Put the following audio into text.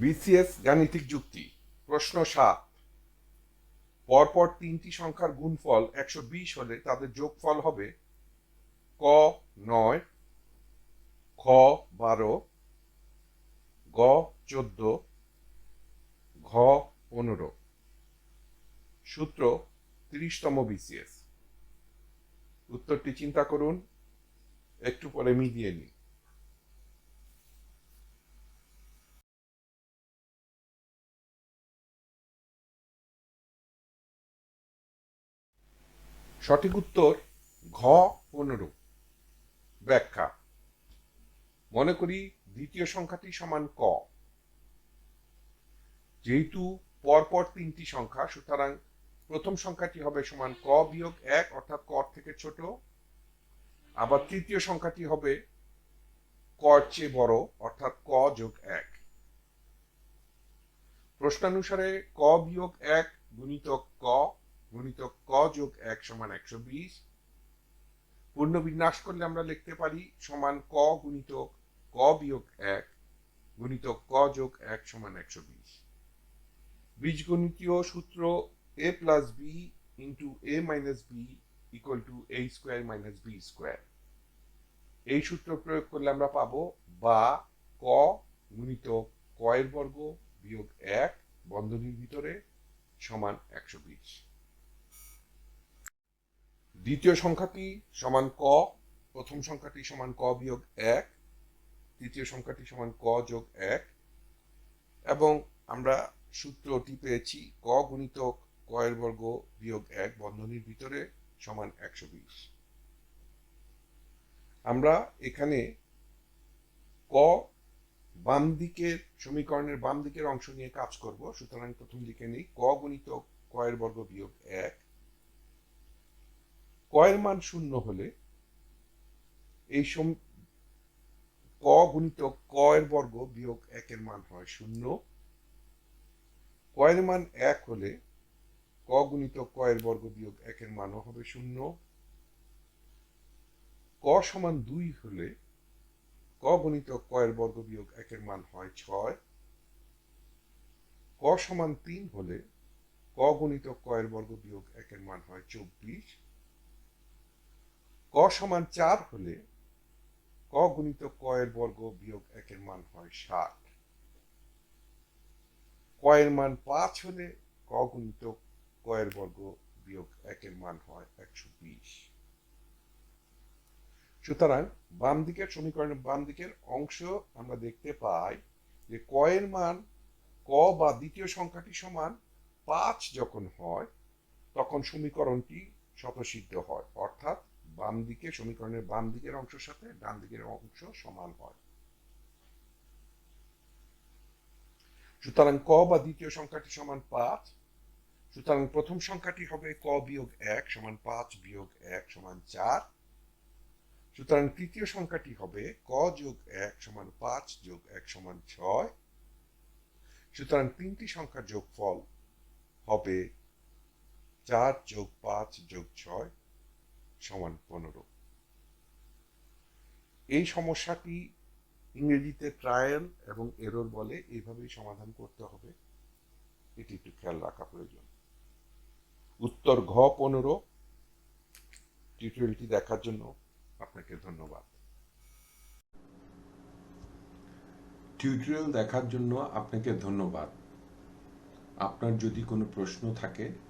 BCS গাণিতিক যুক্তি। প্রশ্ন সাত। পরপর তিনটি সংখ্যার গুণফল একশো বিশ হলে তাদের যোগফল হবে ক, নয়, খ, বারো, গ, চোদ্দ, ঘ, পনেরো। সূত্র, তিরিশতম বিসিএস। উত্তরটি চিন্তা করুন, একটু পরে মিলিয়ে নিন। সঠিক উত্তর ঘ পনেরো। ব্যাখ্যা। মনে করি দ্বিতীয় সংখ্যাটি সমান ক। যেহেতু পরপর তিনটি সংখ্যা, সুতরাং প্রথম সংখ্যাটি হবে সমান ক বিয়োগ এক, অর্থাৎ কর থেকে ছোট। আবার তৃতীয় সংখ্যাটি হবে কর চেয়ে বড়, অর্থাৎ ক যোগ এক। প্রশ্নানুসারে ক বিয়োগ এক গুণিতক ক গুণিতক ক যোগ এক সমান একশো বিশ। পূর্ণ বিন্যাস করলে আমরা লিখতে পারি সমান ক গুণিতক ক বিয়োগ এক গুণিতক ক যোগ এক সমান একশো বিশ। বীজগণিতীয় সূত্র A plus B into A minus B equal to A square minus B square এই সূত্র প্রয়োগ করলে আমরা পাবো বা ক গুণিতক ক এর বর্গ বিয়োগ এক বন্ধনীর ভিতরে সমান একশো বিশ। দ্বিতীয় সংখ্যাটি সমান ক? প্রথম সংখ্যাটি সমান ক বিয়োগ এক। তৃতীয় সংখ্যাটি সমান ক যোগ এক। এবং আমরা সূত্রটি পেয়েছি ক গুণিতক ক এর বর্গ বিয়োগ এক বন্ধনীর ভিতরে সমান একশো বিশ। আমরা এখানে ক বাম দিকের সমীকরণের বাম দিকের অংশ নিয়ে কাজ করব। সুতরাং প্রথম দিকে নেই। ক গুণিতক ক এর বর্গ বিয়োগ এক ক এর মান শূন্য হলে এই সম, ক গুণিতক ক এর বর্গ বিয়োগ একের মান হয় শূন্য। ক এর মান এক হলে ক গুণিতক ক এর বর্গ বিয়োগ একের মানও হবে শূন্য। ক সমান দুই হলে ক গুণিতক ক এর বর্গ বিয়োগ একের মান হয় ছয়। ক সমান তিন হলে ক গুণিতক ক এর বর্গ বিয়োগ একের মান হয় চব্বিশ। ক সমান চার হলে ক গুণিত ক এর বর্গ বিয়োগ একের মান হয় ষাট। ক এর মান পাঁচ হলে ক গুণিতক ক এর বর্গ বিয়োগ একের মান হয় একশো বিশ। সুতরাং বাম দিকের সমীকরণের বাম দিকের অংশ আমরা দেখতে পাই যে ক এর মান ক বা দ্বিতীয় সংখ্যাটি সমান পাঁচ যখন হয়, তখন সমীকরণটি স্বতঃসিদ্ধ হয়, অর্থাৎ বাম দিকে সমীকরণের বাম দিকের অংশের সাথে ডান দিকের অংশ সমান হয়। সুতরাং ক বা দ্বিতীয় সংখ্যাটি সমান পাঁচ। সুতরাং প্রথম সংখ্যাটি হবে ক বিয়োগ এক সমান পাঁচ বিয়োগ এক সমান চার। সুতরাং তৃতীয় সংখ্যাটি হবে ক যোগ এক সমান পাঁচ যোগ এক সমান ছয়। সুতরাং তিনটি সংখ্যার যোগফল হবে চার যোগ পাঁচ যোগ ছয়। সমান পনেরো। এই সমস্যাটি ইংরেজিতে ট্রায়াল এবং এরর বলে এইভাবেই সমাধান করতে হবে। এটি একটু খেয়াল রাখা প্রয়োজন। উত্তর ঘ পনেরো। টিউটোরিয়ালটি দেখার জন্য আপনাকে ধন্যবাদ। টিউটোরিয়াল দেখার জন্য আপনাকে ধন্যবাদ। আপনার যদি কোনো প্রশ্ন থাকে